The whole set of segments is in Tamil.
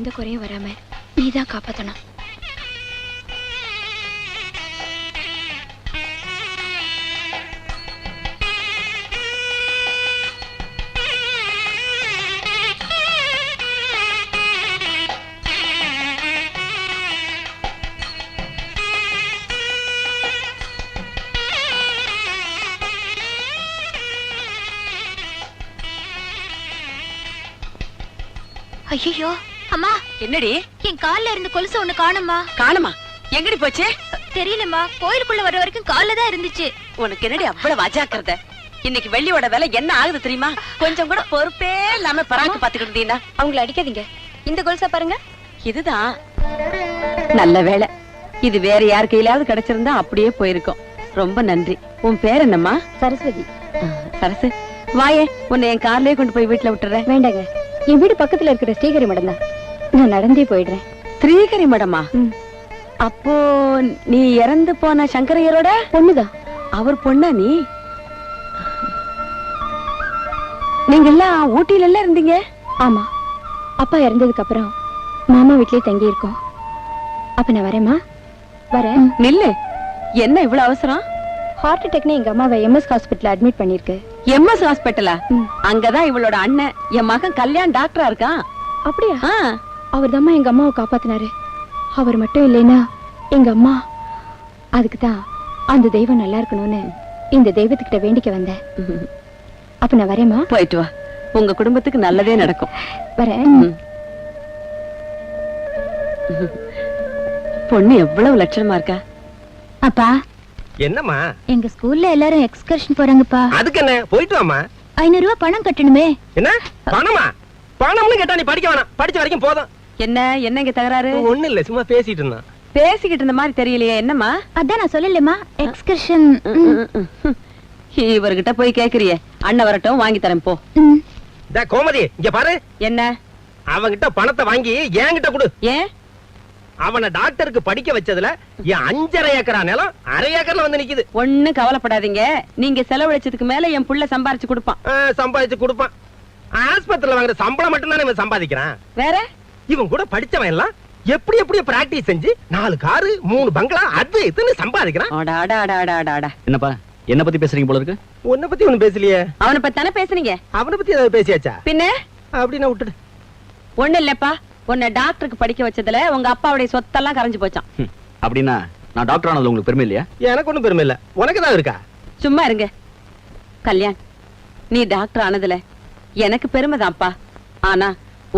எந்த குறையும் வராம நீ தான் காப்பாத்தணும். ஐயோ அம்மா என்னடி? என் கால்ல இருந்து கொலுசு ஒண்ணு காணும்மா. காணுமா? எங்கடி போச்சு? தெரியலம்மா கோயிலுக்குள்ள வர வரைக்கும் கால்ல தான் இருந்துச்சு. உனக்கு என்னடி அவ்வளவு அஜாக்கிரதை இன்னைக்கு வெள்ளியோட விலை என்ன ஆகுது தெரியுமா? கொஞ்சம் கூட பொறுப்பே இல்லாம பராக்கு பாத்துக்கிட்டு அவங்கள அடிக்காதீங்க. இந்த கொலுசா பாருங்க. இதுதான். நல்ல வேலை இது வேற யார் கையிலாவது கிடைச்சிருந்தா அப்படியே போயிருக்கும். ரொம்ப நன்றி. உன் பேர் என்னம்மா? சரஸ்வதி. சரசு. வாயே உன்னை என் கார்லயே கொண்டு போய் வீட்டுல விட்டுறேன். வேண்டாங்க. என் வீடு பக்கத்துல இருக்கிற ஸ்ரீகரி மடம் தான். நான் நடந்தே போயிடுறேன். ஸ்ரீகரி மடமா. அப்போ நீ இறந்து போன சங்கரையரோட? பொண்ணுதான். அவர் பொண்ணா நீ? நீங்க எல்லாம் ஊட்டியில எல்லாம் இருந்தீங்க? ஆமா. அப்பா இறந்ததுக்கு அப்புறம் மாமா வீட்லயே தங்கி இருக்கோம் அப்ப நான் வரேம்மா. வரேன். நில்லு. என்ன இவ்வளவு அவசரம்? ஹார்ட் அட்டாக்னு எங்க அம்மாவை எம்எஸ் ஹாஸ்பிட்டல் அட்மிட் பண்ணிருக்கு எம்எஸ் ஹாஸ்பிட்டலா. அங்கதான் இவளோட அண்ணன் என் மகன் கல்யாண் டாக்டரா இருக்கான். அப்படியா? அவர் எங்க அம்மாவை காப்பாத்தினாரு. அவர் மட்டும் இல்லைன்னா எங்க அம்மா அதுக்கு தான் அந்த தெய்வம் நல்லா இருக்கணும்னு இந்த தெய்வத்துக்கிட்ட வேண்டிக்க வந்தேன். அப்ப நான் வரேம்மா. போயிட்டு வா. உங்க குடும்பத்துக்கு நல்லதே நடக்கும். வரேன். பொண்ணு எவ்வளவு லட்சணமா இருக்கா? அப்பா. என்னம்மா? எங்க ஸ்கூல்ல எல்லாரும் எக்ஸ்கர்ஷன் போறாங்கப்பா. அதுக்கு என்ன? போயிட்டு வாமா ஐநூறு ரூபாய் பணம் கட்டணுமே. என்ன? பணமா? பணம்னு கேட்டா நீ படிக்க வேணாம். படிச்ச வரைக்கும் போதும். என்ன என்ன இங்க தகராறு? ஒண்ணு இல்ல சும்மா பேசிட்டு இருந்தான். பேசிக்கிட்டு இருந்த மாதிரி தெரியலையே என்னம்மா? அதான் நான் சொல்லலமா எக்ஸ்கர்ஷன் இவர்கிட்ட போய் கேக்குறியே. அண்ணன் வரட்டும் வாங்கி தரேன் போ. டே கோமதி இங்க பாரு. என்ன? அவன்கிட்ட பணத்தை வாங்கி என்கிட்ட கொடு. ஏன்? அவனை டாக்டருக்கு படிக்க வச்சதுல என் அஞ்சரை ஏக்கரா நிலம் அரை ஏக்கர்ல வந்து நிக்குது. ஒண்ணும் கவலைப்படாதீங்க. நீங்க செலவழிச்சதுக்கு மேல என் புள்ள சம்பாரிச்சு கொடுப்பான். சம்பாதிச்சு கொடுப்பான். ஆஸ்பத்திரியில வாங்குற சம்பளம் மட்டும் தானே சம்பாதிக்கிறான். வேற? இவன் கூட படிச்சவன் எல்லாம் எப்படி எப்படி பிராக்டிஸ் செஞ்சு நாலு காரு மூணு பங்களா அது இதுன்னு சம்பாதிக்கிறான். அடா, அடா, அடா, அடா, அடா, அடா. என்னப்பா என்ன பத்தி பேசுறீங்க போல இருக்கு? உன்னை பத்தி ஒண்ணு பேசலையே. அவனை பத்தி தானே பேசுனீங்க? அவனை பத்தி ஏதாவது பேசியாச்சா? பின்ன? அப்படின்னு விட்டுடு. ஒண்ணு இல்லப்பா. உன்னை டாக்டருக்கு படிக்க வச்சதுல உங்க அப்பாவுடைய சொத்தெல்லாம் கரைஞ்சு போச்சான். அப்படின்னா நான் டாக்டர் ஆனது உங்களுக்கு பெருமை இல்லையா? எனக்கு ஒண்ணும் பெருமை இல்ல. உனக்கு தான் இருக்கா? சும்மா இருங்க. கல்யாண் நீ டாக்டர் ஆனதுல எனக்கு பெருமைதான்ப்பா. ஆனா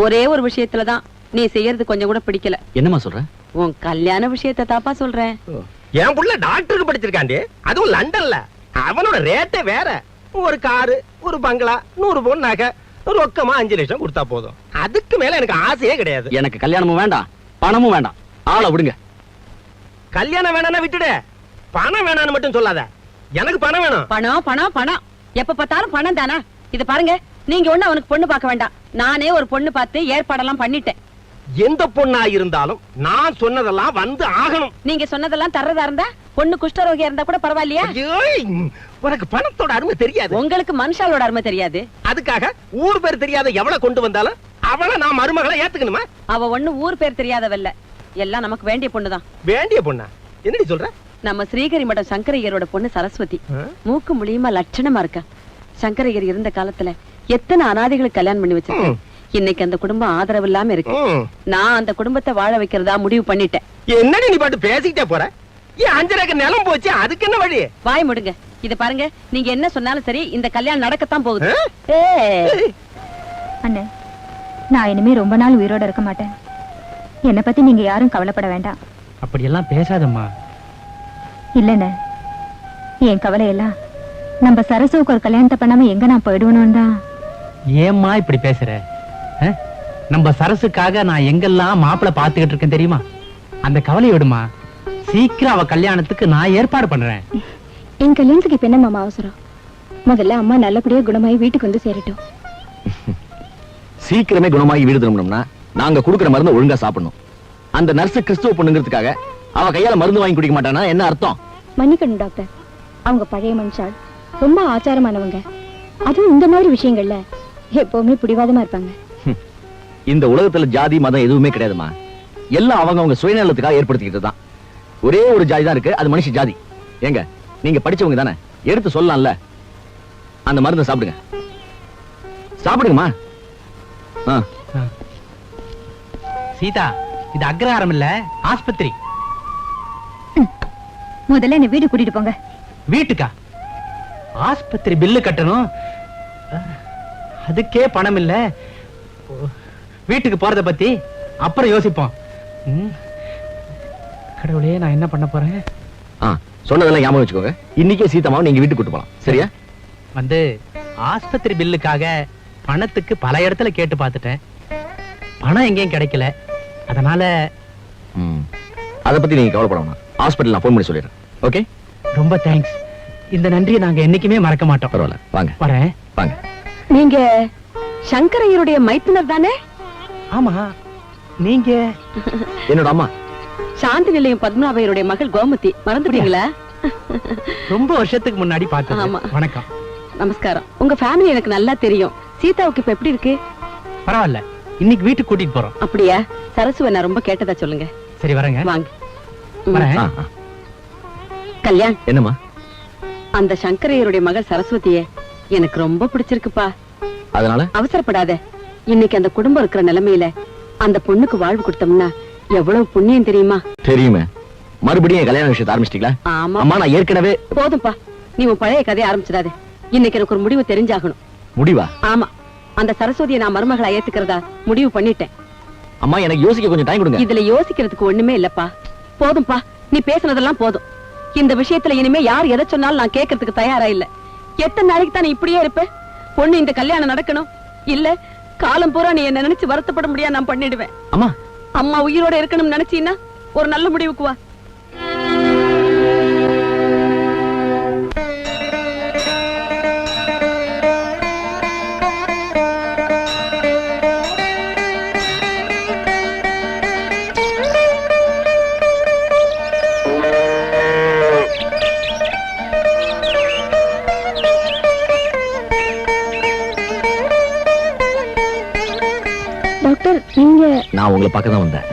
ஒரே ஒரு விஷயத்துலதான் நீ செய்யறது கொஞ்சம் கூட பிடிக்கல. என்னம்மா சொல்ற? உன் கல்யாண விஷயத்தை தாப்பா சொல்றேன். என் புள்ள டாக்டருக்கு படிச்சிருக்காண்டி. அதுவும் லண்டன்ல. அவனோட ரேட்டே வேற. ஒரு காரு ஒரு பங்களா நூறு பவுன் நகை ரொக்கமா அஞ்சு லட்சம் கொடுத்தா போதும். அதுக்கு மேல எனக்கு ஆசையே கிடையாது. எனக்கு கல்யாணமும் வேண்டாம் பணமும் வேண்டாம். ஆளை விடுங்க. கல்யாணம் வேணாம்னா விட்டுடு. பணம் வேணாம்னு மட்டும் சொல்லாத. எனக்கு பணம் வேணும். பணம் பணம் பணம். எப்ப பார்த்தாலும் பணம் தானா? இது பாருங்க நீங்க ஒண்ணு அவனுக்கு பொண்ணு பார்க்க வேண்டாம். நானே ஒரு பொண்ணு பார்த்து ஏற்பாடெல்லாம் பண்ணிட்டேன். எந்த பொண்ணா இருந்தாலும் நான் சொன்னதெல்லாம் வந்து ஆகணும். நீங்க சொன்னதெல்லாம் தர்றதா இருந்தா பொண்ணு குஷ்டரோகியா இருந்தா கூட பரவாயில்லையா? உனக்கு பணத்தோட அருமை தெரியாது. உங்களுக்கு மனுஷாலோட அருமை தெரியாது. அதுக்காக ஊர் பேர் தெரியாத எவ்வளவு கொண்டு வந்தாலும் அவளை நான் மருமகளை ஏத்துக்கணுமா? அவ ஒண்ணு ஊர் பேர் தெரியாதவல்ல. எல்லாம் நமக்கு வேண்டிய பொண்ணுதான். வேண்டிய பொண்ணா? என்னடி சொல்ற? நம்ம ஸ்ரீகரி மடம் சங்கரையரோட பொண்ணு சரஸ்வதி? மூக்கு முழியுமா லட்சணமா இருக்கா? சங்கரையர் இருந்த காலத்துல எத்தனை அனாதைகளுக்கு கல்யாணம் பண்ணி வச்சிருக்கேன். இன்னைக்கு அந்த குடும்பம் ஆதரவு இல்லாம இருக்கு. நான் அந்த குடும்பத்தை வாழ வைக்கிறதா முடிவு பண்ணிட்டேன். என்னடி நீ பாட்டு பேசிக்கிட்டே போற? ஏன் அஞ்சரைக்கு நிலம் போச்சு அதுக்கு என்ன வழி? வாய் முடுங்க. இத பாருங்க நீங்க என்ன சொன்னாலும் சரி இந்த கல்யாணம் நடக்கத்தான் போகுது. அண்ணே நான் இனிமே ரொம்ப நாள் உயிரோட இருக்க மாட்டேன். என்னை பத்தி நீங்க யாரும் கவலைப்பட வேண்டாம். அப்படியெல்லாம் பேசாதம்மா. இல்லண்ணே என் கவலையெல்லாம் நம்ம சரசுக்கு ஒரு கல்யாணத்தை பண்ணாம எங்க நான் போயிடுவனும் தான். ஏம்மா இப்படி பேசுற? நம்ம சரசுக்காக நான் எங்கெல்லாம் மாப்பிள்ளை பார்த்துக்கிட்டு இருக்கேன் தெரியுமா? அந்த கவலையை விடுமா? சீக்கிரம் அவ கல்யாணத்துக்கு நான் ஏற்பாடு பண்றேன். என் கல்யாணத்துக்கு இப்ப என்ன மாமா அவசரம்? முதல்ல அம்மா நல்லபடியா குணமாயி வீட்டுக்கு வந்து சேரட்டும். சீக்கிரமே குணமாகி வீடு திரும்பணும்னா நாங்க கொடுக்குற மருந்து ஒழுங்கா சாப்பிடணும். அந்த நர்ஸ் கிறிஸ்துவ பொண்ணுங்கிறதுக்காக அவ கையால மருந்து வாங்கி குடிக்க மாட்டானா? என்ன அர்த்தம்? மன்னிக்கணும் டாக்டர். அவங்க பழைய மனுஷால் ரொம்ப ஆச்சாரமானவங்க. அதுவும் இந்த மாதிரி விஷயங்கள்ல எப்பவுமே பிடிவாதமா இருப்பாங்க. இந்த உலகத்துல ஜாதி மதம் எதுவுமே கிடையாதுமா. எல்லாம் அவங்க அவங்க சுயநலத்துக்காக ஏற்படுத்திக்கிட்டு தான். ஒரே ஒரு ஜாதி தான் இருக்கு அது மனுஷ ஜாதி. ஏங்க நீங்க படிச்சவங்க தானே? எடுத்து சொல்லலாம்ல. அந்த மருந்தை சாப்பிடுங்க. சாப்பிடுங்கம்மா. ஆ. சீதா இது அக்ரஹாரம் இல்ல ஆஸ்பத்திரி. முதல்ல என்ன வீடு கூட்டிட்டு போங்க. வீட்டுக்கா? ஆஸ்பத்திரி பில்லு கட்டணும். அதுக்கே பணம் இல்ல. வீட்டுக்கு போறத பத்தி அப்புறம் யோசிப்போம். ம். கடவுளே நான் என்ன பண்ண போறேன்? ஆ சொன்னதெல்லாம் ஞாபகம் வச்சுக்கோங்க. இன்னைக்கே சீதாமாவை நீங்க வீட்டுக்கு கூட்டு போலாம். சரியா? வந்து ஆஸ்பத்திரி பில்லுக்காக பணத்துக்கு பல இடத்துல கேட்டு பார்த்துட்டேன். பணம் எங்கேயும் கிடைக்கல. அதனால ம். அதை பத்தி நீங்க கவலைப்பட வேணாம் ஹாஸ்பிட்டல் நான் ஃபோன் பண்ணி சொல்லிடுறேன். ஓகே? ரொம்ப தேங்க்ஸ். இந்த நன்றியை நாங்க என்னைக்குமே மறக்க மாட்டோம். பரவாயில்ல. வாங்க. வரேன். வாங்க. நீங்க சங்கரையருடைய மைத்துனர் தானே? ஆமா. நீங்க? என்னோட அம்மா. சாந்தி நிலையம் பத்மநாபையருடைய மகள் கோமதி. மறந்துட்டீங்களா? ரொம்ப வருஷத்துக்கு முன்னாடி பார்த்தது. ஆமா. வணக்கம். நமஸ்காரம். உங்க ஃபேமிலி எனக்கு நல்லா தெரியும். சீதாவுக்கு இப்ப எப்படி இருக்கு? பரவாயில்ல. இன்னைக்கு வீட்டுக்கு கூட்டிட்டு போறோம். அப்படியா? சரசுவை நான் ரொம்ப கேட்டதா சொல்லுங்க. சரி வரேங்க. வாங்க. கல்யாண். என்னம்மா? அந்த சங்கரையருடைய மகள் சரஸ்வதிய எனக்கு ரொம்ப பிடிச்சிருக்குப்பா. அதனால? அவசரப்படாத. இன்னைக்கு அந்த குடும்பம் இருக்கிற நிலைமையில அந்த பொண்ணுக்கு வாழ்வு கொடுத்தோம்னா எவ்வளவு புண்ணியம் தெரியுமா? தெரியுமே. மறுபடியும் கல்யாண விஷயத்தை ஆரம்பிச்சிட்டீங்களா? ஆமா. அம்மா நான் ஏற்கனவே போதும்பா. நீ உன் பழைய கதையை ஆரம்பிச்சிடாத. இன்னைக்கு எனக்கு ஒரு முடிவு தெரிஞ்சாகணும். முடிவா? ஆமா. அந்த சரஸ்வதியை நான் மருமகளா ஏத்துக்கிறதா முடிவு பண்ணிட்டேன். அம்மா எனக்கு யோசிக்க கொஞ்சம் டைம் கொடுங்க. இதுல யோசிக்கிறதுக்கு ஒண்ணுமே இல்லப்பா. போதும்பா. நீ பேசுனதெல்லாம் போதும். இந்த விஷயத்துல இனிமே யார் எதை சொன்னாலும் நான் கேட்கறதுக்கு தயாரா இல்ல. எத்தனை நாளைக்கு தான் இப்படியே இருப்ப? பொண்ணு இந்த கல்யாணம் நடக்கணும்? இல்ல காலம் பூரா நீ என்ன நினைச்சு வருத்தப்பட முடியாது நான் பண்ணிடுவேன். அம்மா. அம்மா உயிரோட இருக்கணும்னு நினைச்சீன்னா ஒரு நல்ல முடிவுக்கு வா. பார்க்க தான் வந்தேன்.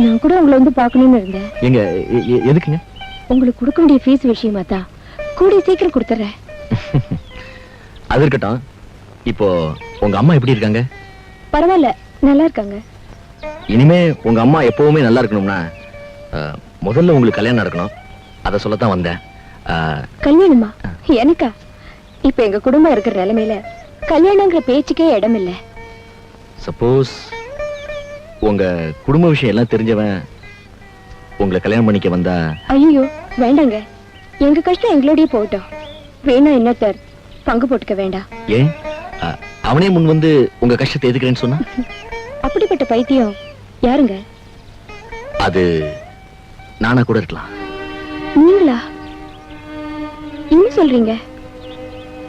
நான் கூட உங்களை வந்து பார்க்கணும்னு இருந்தேன். எங்க எதுக்குங்க? உங்களுக்கு கொடுக்க வேண்டிய ஃபீஸ் விஷயமா தான். கூடிய சீக்கிரம் கொடுத்துறேன். அது இருக்கட்டும். இப்போ உங்க அம்மா எப்படி இருக்காங்க? பரவாயில்ல நல்லா இருக்காங்க. இனிமே உங்க அம்மா எப்பவுமே நல்லா இருக்கணும்னா முதல்ல உங்களுக்கு கல்யாணம் நடக்கணும். அதை சொல்லத்தான் வந்தேன். கல்யாணமா? எனக்கா? இப்ப எங்க குடும்பம் இருக்கிற நிலைமையில கல்யாணங்கிற பேச்சுக்கே இடம் இல்ல சப்போஸ் உங்க குடும்ப விஷயம் எல்லாம் தெரிஞ்சவன் உங்களை கல்யாணம் பண்ணிக்க வந்தா ஐயோ வேண்டாங்க. எங்க கஷ்டம் எங்களோடய போகட்டும். வேணா இன்னொருத்தர் பங்கு போட்டுக்க வேண்டாம். ஏன்? அவனே முன் வந்து உங்க கஷ்டத்தை எதுக்குறேன்னு சொன்னா? அப்படிப்பட்ட பைத்தியம் யாருங்க? அது நானா கூட இருக்கலாம். நீங்களா? என்ன சொல்றீங்க?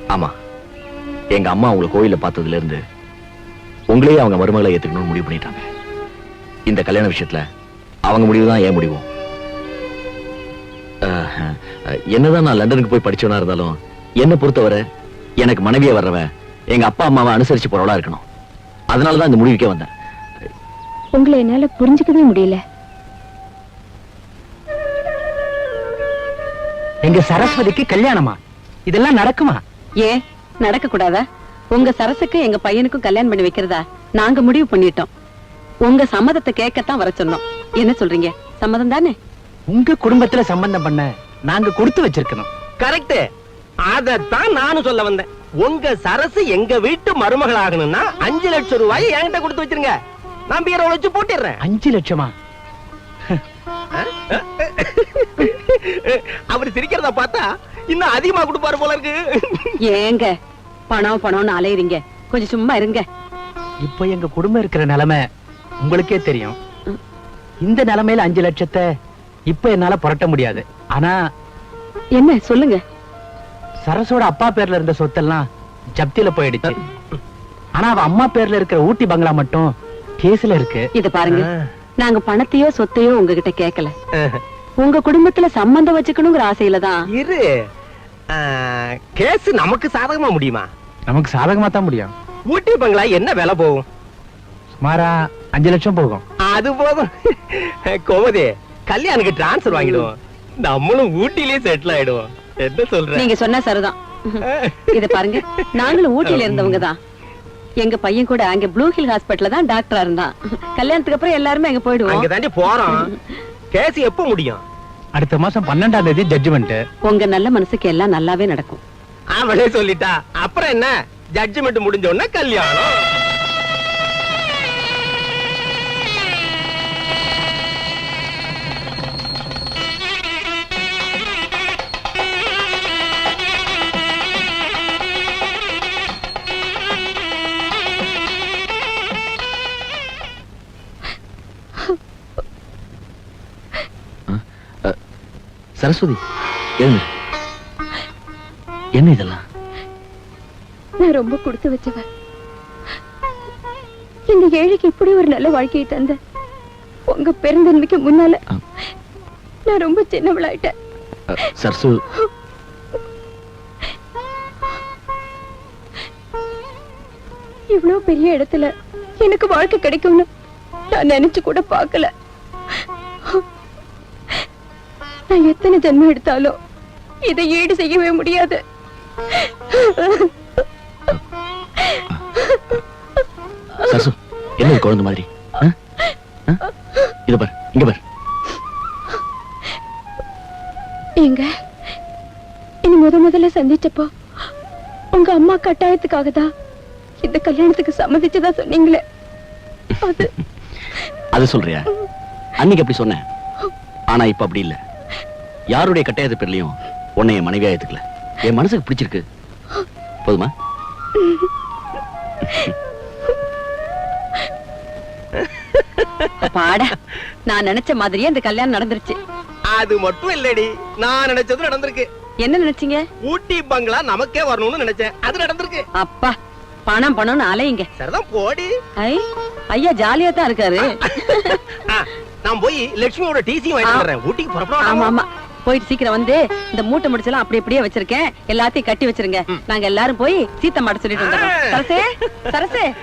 ஆமா. எங்க அம்மா உங்களை கோயில பார்த்ததுல இருந்து உங்களையே அவங்க மருமகளை ஏத்துக்கணும்னு முடிவு பண்ணிட்டாங்க. இந்த கல்யாண விஷயத்துல அவங்க முடிவு. தான் ஏன் முடிவும் என்னதான் நான் லண்டனுக்கு போய் படிச்சவனா இருந்தாலும் என்ன பொறுத்தவரை எனக்கு மனைவியா வர்றவ எங்க அப்பா அம்மாவை அனுசரிச்சு போறவளா இருக்கணும். அதனாலதான் இந்த முடிவுக்கே வந்தேன். உங்களை என்னால புரிஞ்சுக்கவே முடியல. எங்க சரஸ்வதிக்கு கல்யாணமா? இதெல்லாம் நடக்குமா? ஏன் நடக்க கூடாதா உங்க சரசுக்கு எங்க பையனுக்கும் கல்யாணம் பண்ணி வைக்கிறதா? நாங்க முடிவு பண்ணிட்டோம். உங்க சம்மதத்தை கேட்கத்தான் வர சொன்னோம். என்ன சொல்றீங்க? சம்மதம் தானே? உங்க குடும்பத்துல சம்பந்தம் பண்ண நாங்க கொடுத்து வச்சிருக்கணும். கரெக்ட் அதத்தான் நானும் சொல்ல வந்தேன். உங்க சரசு எங்க வீட்டு மருமகள் ஆகணும்னா அஞ்சு லட்சம் ரூபாய் என்கிட்ட கொடுத்து வச்சிருங்க. நான் பீரோல வச்சு போட்டிடுறேன். அஞ்சு லட்சமா? அவர் சிரிக்கிறத பார்த்தா இன்னும் அதிகமா கொடுப்பாரு போல இருக்கு. ஏங்க பணம் பணம்னு அலையுறீங்க. கொஞ்சம் சும்மா இருங்க. இப்போ எங்க குடும்பம் இருக்கிற நிலைமை உங்களுக்கே தெரியும். இந்த நிலைமையில அஞ்சு லட்சத்தை இப்ப என்னால புரட்ட முடியாது. ஆனா என்ன சொல்லுங்க. சரசோட அப்பா பேர்ல இருந்த சொத்தெல்லாம் ஜப்தியில போயிடுச்சு. ஆனா அவ அம்மா பேர்ல இருக்கிற ஊட்டி பங்களா மட்டும் கேஸ்ல இருக்கு. இத பாருங்க. நாங்க பணத்தையோ சொத்தையோ உங்ககிட்ட கேட்கல உங்க குடும்பத்துல சம்பந்தம் வச்சுக்கணுங்கிற ஆசையில தான். இரு. கேஸ் நமக்கு சாதகமா முடியுமா? நமக்கு சாதகமா தான் முடியும். ஊட்டி பங்களா என்ன விலை போகும்? சுமாரா அஞ்சு லட்சம் போகும். அது போதும் கோமதி கல்யாணுக்கு டிரான்ஸ்ஃபர் வாங்கிடுவோம். நம்மளும் ஊட்டிலேயே செட்டில் ஆயிடுவோம். என்ன சொல்ற? நீங்க சொன்னா சரிதான். இத பாருங்க நாங்களும் ஊட்டியில இருந்தவங்க தான் எங்க பையன் கூட அங்க ப்ளூ ஹில் ஹாஸ்பிடல்ல தான் டாக்டரா இருந்தான். கல்யாணத்துக்கு அப்புறம் எல்லாருமே அங்க போயிடுவோம். அங்க தாண்டி போறோம் கேஸ் எப்ப முடியும்? அடுத்த மாசம் பன்னெண்டாம் தேதி ஜட்ஜ்மெண்ட் உங்க நல்ல மனசுக்கு எல்லாம் நல்லாவே நடக்கும். அவளே சொல்லிட்டா. அப்புறம் என்ன? ஜட்ஜ்மெண்ட் முடிஞ்ச உடனே கல்யாணம். சரஸ்வதி எழுந்து. என்ன இதெல்லாம்? நான் ரொம்ப கொடுத்து வச்சவ இந்த ஏழைக்கு இப்படி ஒரு நல்ல வாழ்க்கையை தந்த உங்க பெருந்தன்மைக்கு முன்னால. நான் ரொம்ப சின்னவளாயிட்டேன். சரசு இவ்வளவு பெரிய இடத்துல எனக்கு வாழ்க்கை கிடைக்கும்னு நான் நினைச்சு கூட பார்க்கல. நான் எத்தனை ஜென்மம் எடுத்தாலும் இதை ஈடு செய்யவே முடியாது. சரசு என்ன குழந்தை மாதிரி? இத பாரு இங்க பாரு. ஏங்க இனி முத முதல்ல சந்திச்சப்போ உங்க அம்மா கட்டாயத்துக்காக தான் இந்த கல்யாணத்துக்கு சம்மதிச்சதா சொன்னீங்களே. அது அது சொல்றியா? அன்னைக்கு அப்படி சொன்னேன். ஆனா இப்ப அப்படி இல்ல. யாருடைய கட்டாயத்து பேர்லயும் உன்னை என் மனைவியா ஏத்துக்கல. என் மனசுக்கு பிடிச்சிருக்கு. போதுமா? பாடா நான் நினைச்ச மாதிரியே இந்த கல்யாணம் நடந்துருச்சு. அது மட்டும் இல்லடி. நான் நினைச்சது நடந்திருக்கு. என்ன நினைச்சீங்க? ஊட்டி பங்களா நமக்கே வரணும்னு நினைச்சேன். அது நடந்திருக்கு. அப்பா பணம் பணம்னு அலையுங்க. சரிதான் போடி. ஐ ஐயா ஜாலியா தான் இருக்காரு. நான் போய் லட்சுமியோட டிசி வாங்கிட்டு வரேன் ஊட்டிக்கு ஆமா புறப்பட ஆமா. போயிட்டு சீக்கிரம் வந்து இந்த மூட்டை முடிச்செல்லாம் அப்படி அப்படியே வச்சிருக்கேன். எல்லாத்தையும் கட்டி வச்சிருங்க. நாங்க எல்லாரும் போய் சீத்தம்மாட்ட சொல்லிட்டு வந்துடுறோம். ஆ. சரசே சரசே.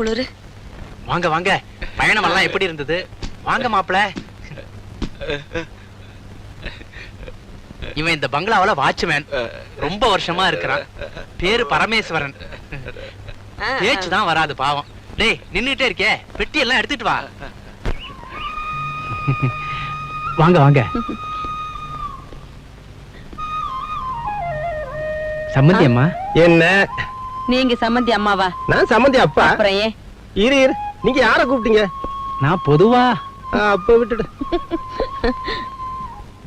குளிரு. வாங்க வாங்க. பயணம் எல்லாம் எப்படி இருந்தது? வாங்க மாப்பிள. இவன் இந்த பங்களாவுல வாட்ச்மேன். ரொம்ப வருஷமா இருக்கிறான். பேரு பரமேஸ்வரன். பேச்சு தான் வராது பாவம். டேய் நின்னுட்டே இருக்கே. பெட்டி எல்லாம் எடுத்துட்டு வா. வாங்க வாங்க. சம்மந்தி அம்மா என்ன? நீங்க சம்மந்தி அம்மாவா? நான் சம்மந்தி அப்பா. அப்புறம் ஏன்? இரு இரு. நீங்க யார கூப்பிட்டீங்க? நான் பொதுவா. அப்ப விட்டுடு.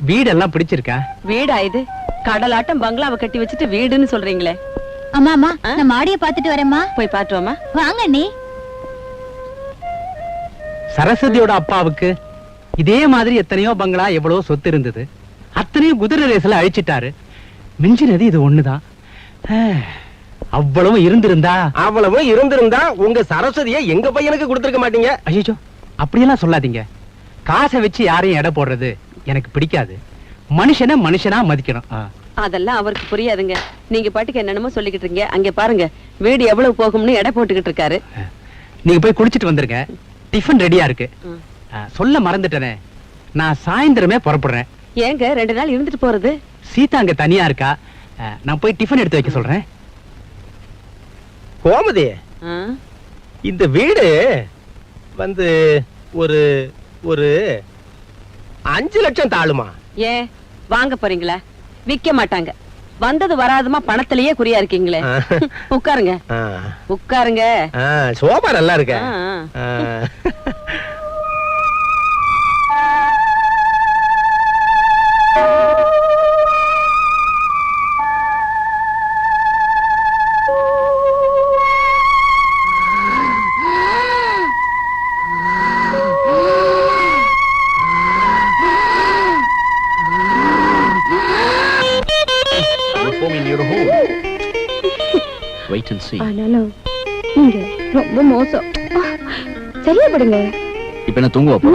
வீடெல்லாம் பிடிச்சிருக்கா? வீடா இது? கடலாட்டம் பங்களாவை கட்டி வச்சுட்டு வீடுன்னு சொல்றீங்களே. அம்மா அம்மா? நான் மாடியை பார்த்துட்டு வரேம்மா. போய் பாத்துவோமா வாங்க நீ சரஸ்வதியோட அப்பாவுக்கு இதே மாதிரி எத்தனையோ பங்களா எவ்வளவோ சொத்து இருந்தது. அத்தனையும் குதிரை ரேஸ்ல அழிச்சிட்டாரு. மிஞ்சினது இது ஒண்ணுதான். அவ்வளவு இருந்திருந்தா? அவ்வளவு இருந்திருந்தா உங்க சரஸ்வதியை எங்க பையனுக்கு கொடுத்திருக்க மாட்டீங்க? ஐயோ அப்படியெல்லாம் சொல்லாதீங்க. காசை வச்சு யாரையும் எடை போடுறது எனக்கு பிடிக்காது. மனுஷனை மனுஷனா மதிக்கணும். அதெல்லாம் அவருக்கு புரியாதுங்க. நீங்க பாட்டுக்கு என்னென்னமோ சொல்லிக்கிட்டு இருக்கீங்க. அங்க பாருங்க வீடு எவ்வளவு போகும்னு எடை போட்டுக்கிட்டு இருக்காரு. நீங்க போய் குளிச்சிட்டு வந்துருங்க. டிஃபன் ரெடியா இருக்கு. சொல்ல மறந்துட்டேனே. நான் சாயந்தரமே புறப்படுறேன். ஏங்க ரெண்டு நாள் இருந்துட்டு போறது? சீதா அங்க தனியா இருக்கா? நான் போய் டிஃபன் எடுத்து வைக்க சொல்றேன். கோமதி? இந்த வீடு வந்து ஒரு ஒரு அஞ்சு லட்சம் தாளுமா? ஏன் வாங்க போறீங்களா? விக்க மாட்டாங்க. வந்தது வராதுமா பணத்திலேயே குறியா இருக்கீங்களே. உட்காருங்க. உட்காருங்க. சோபா நல்லா இருக்க இப்ப என்ன தூங்குவா போ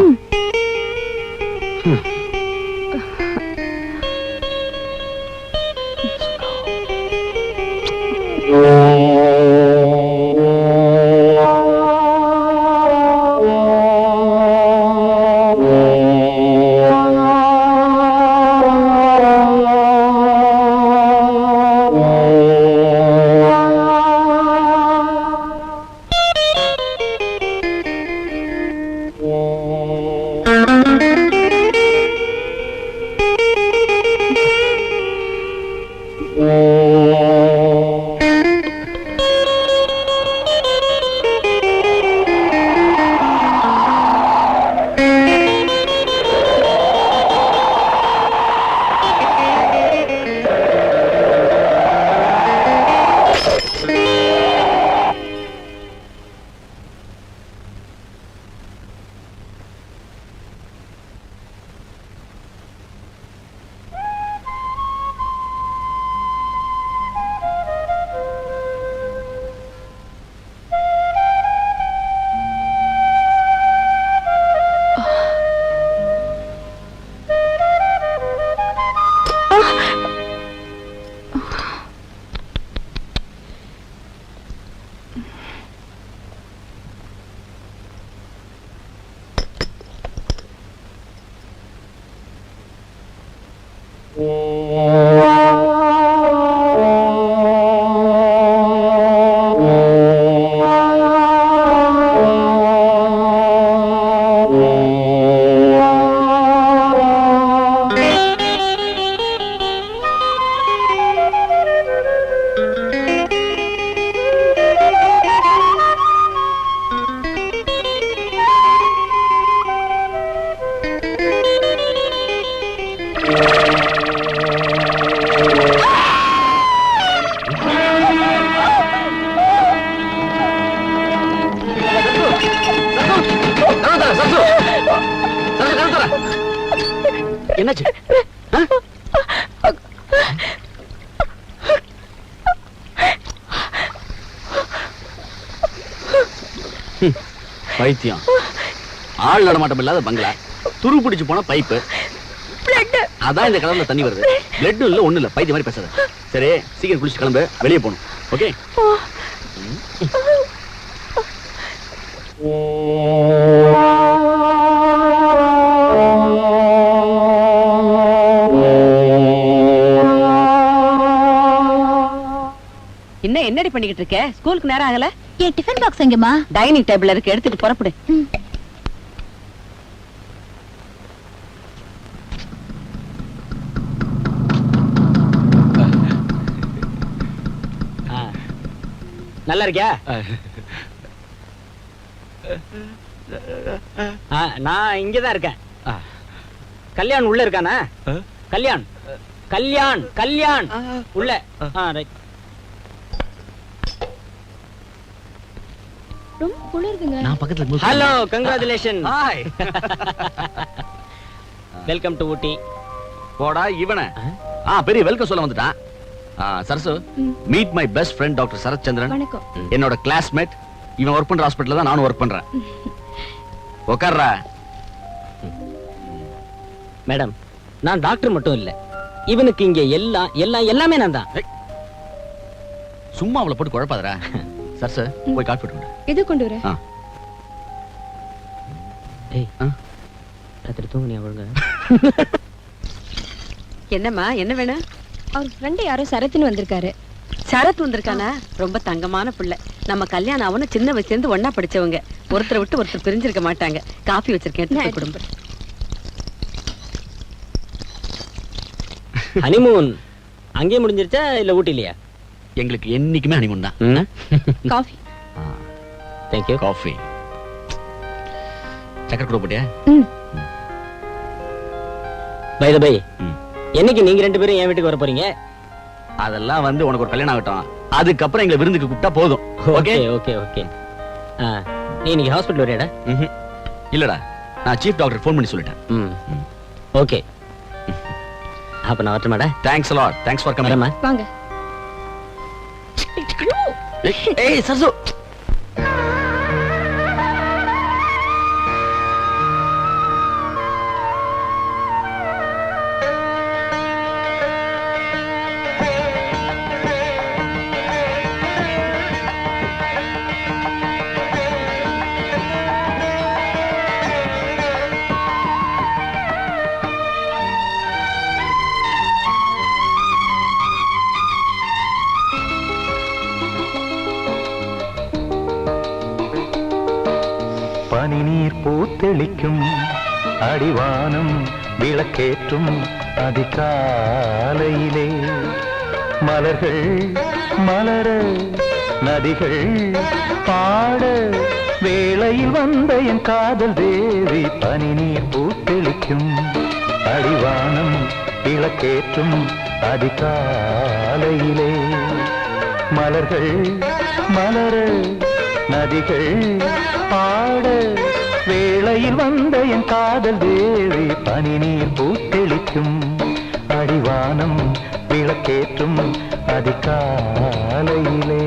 பைத்தியம். ஆள் நடமாட்டம் இல்லாத பங்களா. துரு பிடிச்சு போன பைப்பு. அதான் இந்த கலர்ல தண்ணி வருது. பிளட் இல்ல ஒண்ணு இல்ல. பைத்திய மாதிரி பேசாத. சரி சீக்கிரம் குளிச்சு கிளம்பு. வெளியே போகணும். ஓகே என்ன என்னடி பண்ணிக்கிட்டு இருக்க? ஸ்கூலுக்கு நேரம் ஆகல. என் டிஃபன் பாக்ஸ் எங்கம்மா? டைனிங் டேபிள்ல இருக்கு. எடுத்துட்டு புறப்படு. நல்லா இருக்கியா? ஆ, நான் இங்கதான் இருக்கேன். கல்யாண் உள்ள இருக்கானா? கல்யாண். கல்யாண் கல்யாண். உள்ள. ரைட். ரொம்ப குளிருதுங்க நான் பக்கத்துல hello congratulation hi welcome to Ooty போடா இவன. ஆ? பெரிய வெல்கம் சொல்ல வந்துட்டான். ஆ, Sarasu. Meet my best friend doctor Sarath Chandran வணக்கம். என்னோட கிளாஸ்மேட் இவன் ஒர்க் பண்ற ஹாஸ்பிட்டல்ல தான் நானும் ஒர்க் பண்றேன். உட்கார்றா மேடம் நான் டாக்டர் மட்டும் இல்ல. இவனுக்கு இங்க எல்லாம் எல்லாம் எல்லாமே நான் தான். சும்மா அவளை போட்டு குழப்பாதடா சரசு போய் காட் போட்டு. எது கொண்டு வர? ஆ. ஏய் ஆ? ராத்திரி தூங்குனியா ஒழுங்க? என்னம்மா என்ன வேணும் அவர் ஃப்ரெண்டு யாரோ சரத்துன்னு வந்திருக்காரு. சரத் வந்திருக்கானா? ரொம்ப தங்கமான பிள்ளை. நம்ம கல்யாணம் அவனும் சின்ன வயசுல இருந்து ஒண்ணா படிச்சவங்க. ஒருத்தரை விட்டு ஒருத்தர் பிரிஞ்சிருக்க மாட்டாங்க. காஃபி வச்சிருக்கேன் கொடுங்க ஹனிமூன் அங்கேயே முடிஞ்சிருச்சா இல்ல ஊட்டிலையா? எங்களுக்கு என்னைக்குமே ஹனிமூன் தான். காஃபி தேங்க்யூ காஃபி சக்கரை கூட போட்டியா? By the by. என்னைக்கு நீங்க ரெண்டு பேரும் என் வீட்டுக்கு வர போறீங்க? அதெல்லாம் வந்து உனக்கு ஒரு கல்யாணம் ஆகட்டும். அதுக்கப்புறம் எங்களை விருந்துக்கு கூப்பிட்டா போதும். ஓகே ஓகே ஓகே நீ இன்னைக்கு ஹாஸ்பிட்டல் வரையாடா. இல்லடா நான் சீஃப் டாக்டர் ஃபோன் பண்ணி சொல்லிட்டேன். ஓகே அப்ப நான் வரட்டுமாடா? Thanks lot thanks for coming வாங்க. ஏய் சரசு அடிவானம் விளக்கேற்றும் அதிகாலையிலே. மலர்கள் மலர நதிகள் பாட வேளையில் வந்த என் காதல் தேவி பனிநீர் பூத்தெளிக்கும் அடிவானம் விளக்கேற்றும் அதிகாலையிலே. மலர்கள் மலர நதிகள் பாட வேளையில் வந்த என் காதல் வேளை பனி நீர் பூத்தெளிக்கும் அடிவானம் விளக்கேற்றும் அதிகாலையிலே.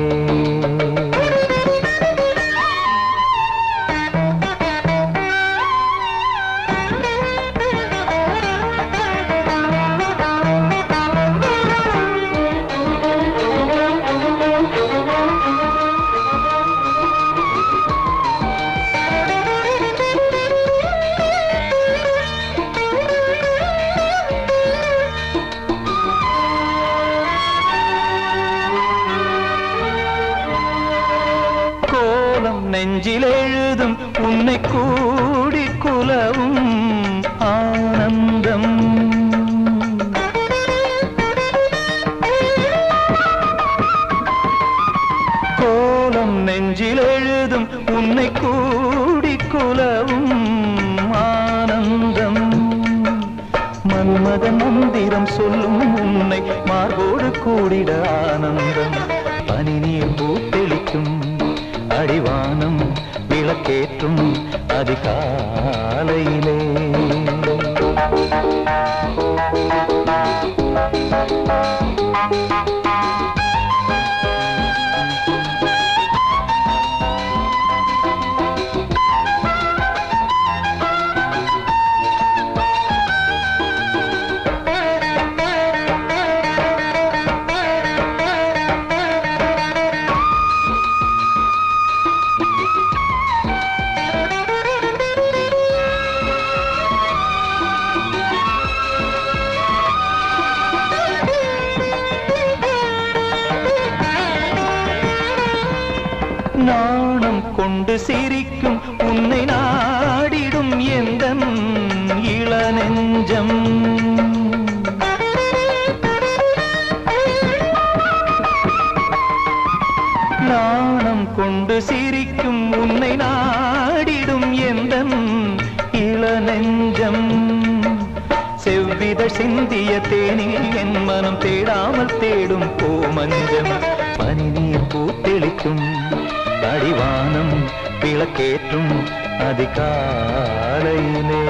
உன்னை கூடி நாணம் இளநெஞ்சம் நாணம் கொண்டு சிரிக்கும் உன்னை நாடிடும் எந்த இளநெஞ்சம் செவ்வித சிந்திய தேனில் என் மனம் தேடாமல் தேடும் கோமஞ்சம். பனிநீர் பூத்தெளிக்கும் அடிவானம் விளக்கேற்றும் அதிகாலையிலே.